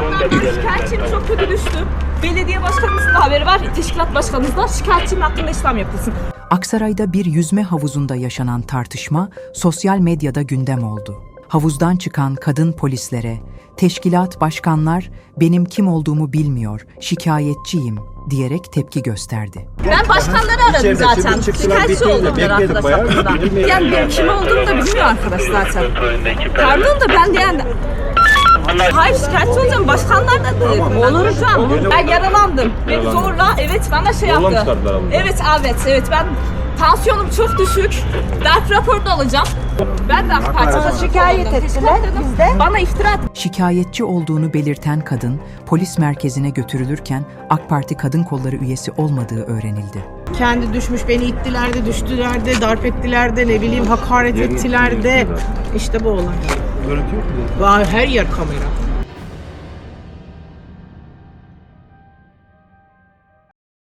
bayanlar var. Şikayetçiyim çok kötü düştüm. Belediye başkanımızın da haberi var. Teşkilat başkanımız da şikayetçiyim hakkında işlem yapılsın. Aksaray'da bir yüzme havuzunda yaşanan tartışma sosyal medyada gündem oldu. Havuzdan çıkan kadın polislere, teşkilat başkanlar benim kim olduğumu bilmiyor, şikayetçiyim diyerek tepki gösterdi. Ben başkanları aradım İçeride zaten. Şikayetçi oldum der bekledik arkadaş bayağı. hakkında. Bilmiyorum. Yani benim kim olduğumu da bilmiyor arkadaş zaten. Pardon da ben de yani... Hayır şikayetçi olacağım. Başkanlar da dedi. Olur hocam. Ben yaralandım. Beni zorla evet bana şey Zorla mı yaptı. çıkardılar abi? Evet evet evet ben tansiyonum çok düşük. Darp raporu da alacağım. Ben de AK Parti'de şikayet ettiler, biz de- Bana iftira Şikayetçi olduğunu belirten kadın polis merkezine götürülürken AK Parti Kadın Kolları üyesi olmadığı öğrenildi. Kendi düşmüş beni ittiler de düştüler de darp ettiler de ne bileyim hakaret ettiler de işte bu olay. Görüntü yok mu? Her yer kamera.